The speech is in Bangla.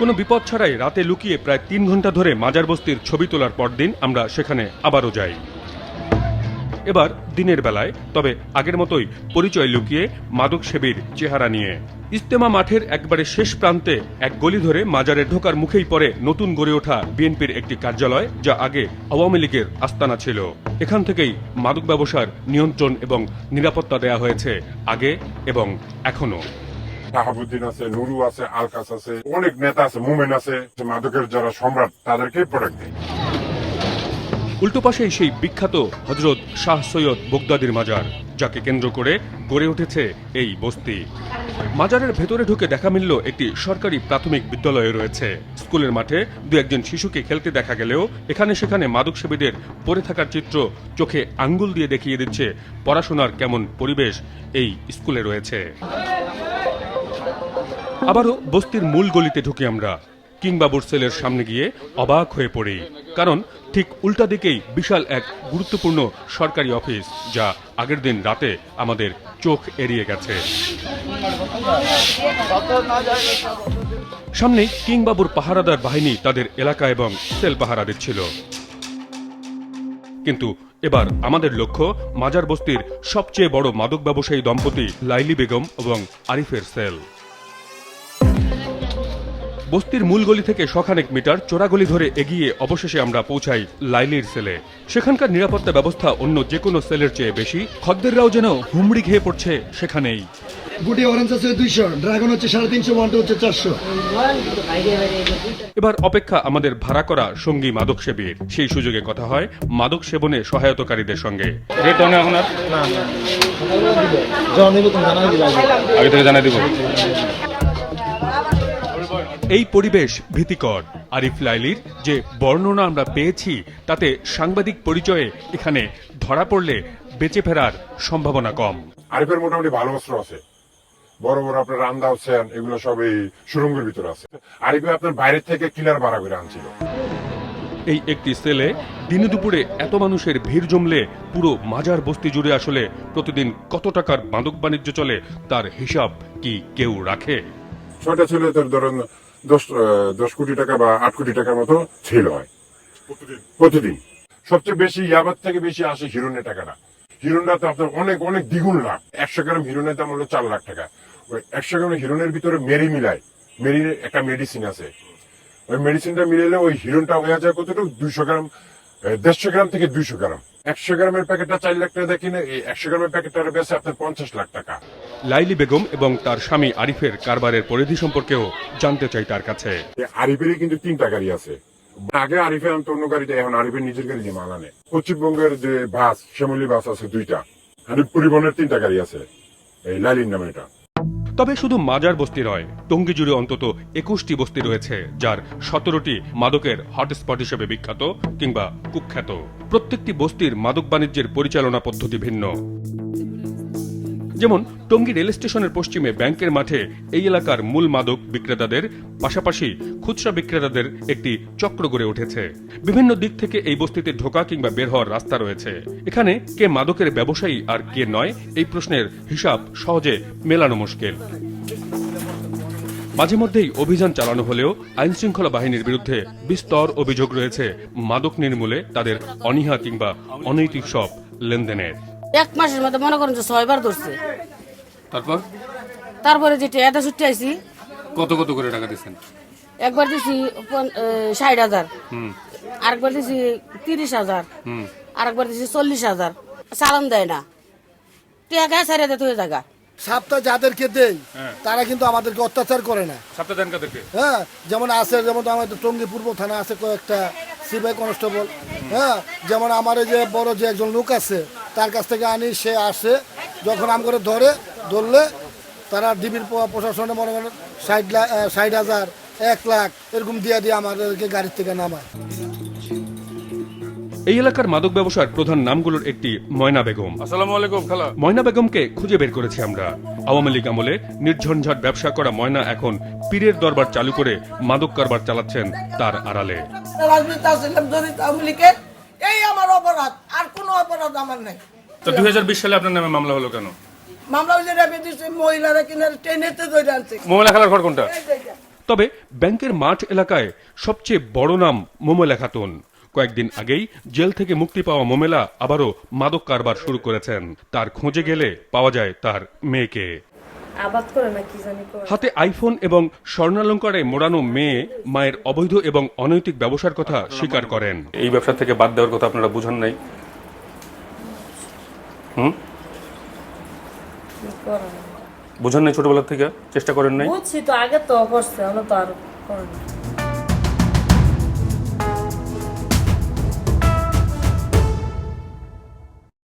কোনো বিপদ ছাড়াই রাতে লুকিয়ে প্রায় তিন ঘণ্টা ধরে মাজার বস্তির ছবি তোলার পরদিন আমরা সেখানে আবারও যাই। এবার দিনের বেলায়, তবে আগের মতোই পরিচয় লুকিয়ে মাদক সেবীর চেহারা নিয়ে। ইস্তেমা মাঠের একবারে শেষ প্রান্তে এক গলি ধরে মাজারে ঢোকার মুখেই পড়ে নতুন গড়ে ওঠা বিএনপির একটি কার্যালয়, যা আগে আওয়ামী লীগের আস্তানা ছিল। এখান থেকেই মাদক ব্যবসার নিয়ন্ত্রণ এবং নিরাপত্তা দেয়া হয়েছে আগে এবং এখনও শাহাবুদ্দিন আছে, নুরু আছে, আলকাস আছে, অনেক নেতা আছে, মুমেন আছে মাদকের যারা সম্রাট তাদেরকে প্রোডাক্ট দেয়। উল্টো পাশেই সেই বিখ্যাত হজরত শাহ সৈয়দ বগদাদির মাজার, যাকে কেন্দ্র করে গড়ে উঠেছে এই বস্তি। মাজারের ভেতরে ঢুকে দেখা মিলল একটি সরকারি প্রাথমিক বিদ্যালয়ে রয়েছে। স্কুলের মাঠে দু একজন শিশুকে খেলতে দেখা গেলেও এখানে সেখানে মাদক সেবীদের পড়ে থাকার চিত্র চোখে আঙ্গুল দিয়ে দেখিয়ে দিচ্ছে পড়াশোনার কেমন পরিবেশ এই স্কুলে রয়েছে। আবারও বস্তির মূল গলিতে ঢুকি আমরা কিংবাবুর সেলের সামনে গিয়ে অবাক হয়ে পড়ি, কারণ ঠিক উল্টা দিকেই বিশাল এক গুরুত্বপূর্ণ সরকারি অফিস, যা আগের দিন রাতে আমাদের চোখ এড়িয়ে গেছে। সামনে কিংবাবুর পাহারাদার বাহিনী তাদের এলাকা এবং সেল পাহারা দিচ্ছিল। কিন্তু এবার আমাদের লক্ষ্য মাজার বস্তির সবচেয়ে বড় মাদক ব্যবসায়ী দম্পতি লাইলি বেগম এবং আরিফের সেল। বস্তির মূল গলি থেকে শখানেক মিটার চোরাগলি ধরে এগিয়ে অবশেষে আমরা পৌঁছাই লাইলির সেলে। সেখানকার নিরাপত্তা ব্যবস্থা অন্য যে কোনো সেলের চেয়ে বেশি। খদ্দেররাও যেন হুমড়ি খেয়ে পড়ছে সেখানেই। গুটি অরেঞ্জ আছে দুইশো ড্রাগন হচ্ছে সাড়ে তিনশো ওয়ানটা হচ্ছে চারশো। এবার অপেক্ষা আমাদের ভাড়া করা সঙ্গী মাদক সেবীর। সেই সুযোগে কথা হয় মাদক সেবনে সহায়তাকারীদের সঙ্গে। রেট অনে এখন আর আগে থেকে জানাই দিব। এই পরিবেশ ভীতিকর। আরিফ লাইলির যে বর্ণনা আমরা পেয়েছি তাতে সাংবাদিক পরিচয়ে এখানে ধরা পড়লে বেঁচে ফেরার সম্ভাবনা কম। আরিফের মোটামুটি ভালো অস্ত্র আছে। বড় বড় আপনার রান্দা হোসেন এগুলো সব এই সুরঙ্গের ভিতরে আছে। আরিফে আপনার বাইরের থেকে কিলার ভাড়া করে আনছিল। এই একটি সেলে দিনে দুপুরে এত মানুষের ভিড় জমলে পুরো মাজার বস্তি জুড়ে আসলে প্রতিদিন কত টাকার মাদক বাণিজ্য চলে তার হিসাব কি কেউ রাখে? ছয়টা ছেলে তোর ধরেন দশ দশ কোটি টাকা বা আট কোটি টাকার মতো ছেল হয়। প্রতিদিন? সবচেয়ে বেশি ইয়াবার থেকে বেশি আসে হিরোনের টাকাটা। হিরোনটা তো আপনার অনেক অনেক দ্বিগুণ লাভ। একশো গ্রাম হিরোনের দাম হলো চার লাখ টাকা। একশো গ্রাম হিরোনের ভিতরে মেরি মিলায় মেরির একটা মেডিসিন আছে। ওই মেডিসিনটা মিলাইলে ওই হিরোনটা হয়ে যায় কতটুকু? দুইশো গ্রাম দেড়শো গ্রাম থেকে দুইশো গ্রাম। একশো গ্রামের প্যাকেটটা চার লাখ টাকা দেখি না এই একশো গ্রামের বেশি আপনার পঞ্চাশ লাখ টাকা। লাইলি বেগম এবং তার স্বামী আরিফের কারবারের পরিধি সম্পর্কেও জানতে চাই তার কাছে। আরিফেরই কিন্তু তিনটা গাড়ি আছে। আগে আরিফের আনতো অন্য গাড়িতে এখন আরিফের নিজের গাড়ি দিয়ে মাল আনে। পশ্চিমবঙ্গের যে বাস শ্যামলী বাস আছে দুইটা। আরিফ পরিবহনের তিনটা গাড়ি আছে। এই লালিন নামে এটা। তবে শুধু মাজার বস্তি নয় টঙ্গী জুড়ে অন্তত একুশটি বস্তি রয়েছে, যার সতেরোটি মাদকের হটস্পট হিসেবে বিখ্যাত কিংবা কুখ্যাত। প্রত্যেকটি বস্তির মাদক বাণিজ্যের পরিচালনা পদ্ধতি ভিন্ন। যেমন টঙ্গী রেল স্টেশনের পশ্চিমে ব্যাংকের মাঠে এই এলাকার মূল মাদক বিক্রেতাদের, পাশাপাশি খুচরা বিক্রেতাদের একটি চক্র গড়ে উঠেছে। বিভিন্ন দিক থেকে এই বস্তিতে ঢোকা কিংবা বের হওয়ার রাস্তা রয়েছে। এখানে কে মাদকের ব্যবসায়ী আর কে নয়, এই প্রশ্নের হিসাব সহজে মেলানো মুশকিল। মাঝে মধ্যেই অভিযান চালানো হলেও আইন শৃঙ্খলা বাহিনীর বিরুদ্ধে বিস্তর অভিযোগ রয়েছে। মাদক নির্মূলে তাদের অনীহা কিংবা অনৈতিক সব লেনদেনের। এক মাসের মধ্যে মনে করেন যে ছয়বার ধরছে। তারপর? তারপরে যে টেয়াটা ছুটে আইছি। কত কত করে টাকা দিচ্ছেন একবার দিছি ষাট হাজার। হুম। আরেকবার দিছি তিরিশ হাজার। হুম। আরেকবার দিছি চল্লিশ হাজার। চালান দেয় না। টিয়া গায়ে সারিয়ে দিতে হয়ে জায়গা সাপটা যাদেরকে দেই তারা কিন্তু আমাদেরকে অত্যাচার করে না। সপ্তাহ দেন কাদেরকে? হ্যাঁ যেমন আছে যেমন আমাদের টঙ্গী পূর্ব থানা আছে কয়েকটা সিবিআই কনস্টেবল। হ্যাঁ যেমন আমার এই যে বড় যে একজন লোক আছে তার কাছ থেকে আনি সে আসে যখন আম করে ধরে ধরলে তারা ডিবির প্রশাসনে মনে করেন ষাট লাখ ষাট হাজার এক লাখ এরকম দিয়ে দিয়ে আমাদেরকে গাড়ির থেকে নামায়। এই এলাকার মাদক ব্যবসার প্রধান নামগুলোর একটি ময়না বেগম। আসসালামু আলাইকুম খালা। ময়না বেগমকে খুঁজে বের করেছি আমরা। আওয়ামী লীগ আমলে নির্ঝঞ্ঝাট ব্যবসা করা ময়না এখন পীরের দরবার চালু করে মাদক কারবার চালাচ্ছেন তার আড়ালে। রাজনীতি আওয়ামী লীগের। এই আমার অপরাধ আর কোনো অপরাধ আমার নাই। তো দুই সালে আপনার নামে মামলা হলো কেন? মামলা রেপে দিচ্ছে মহিলারা কিনা ট্রেনেতে ধরে আনছে। মহিলা খেলার ঘর কোনটা। তবে ব্যাংকের মাঠ এলাকায় সবচেয়ে বড় নাম মোমেলা খাতুন। কয়েকদিন আগেই জেল থেকে মুক্তি পাওয়া মোমেলা আবারও মাদক কারবার শুরু করেছেন। তার খোঁজে গেলে পাওয়া যায় তার মেয়েকে। আবাদ করে না কি জানি হাতে আইফোন এবং স্বর্ণালঙ্কারে মোড়ানো মেয়ে মায়ের অবৈধ এবং অনৈতিক ব্যবসার কথা স্বীকার করেন। এই ব্যবসা থেকে বাদ দেওয়ার কথা আপনারা বুঝান নাই? হুম? বুঝান নাই ছোটবেলা থেকে? চেষ্টা করেন নাই? বুঝছি তো আগে তো করছে আমরা তো আর করে না।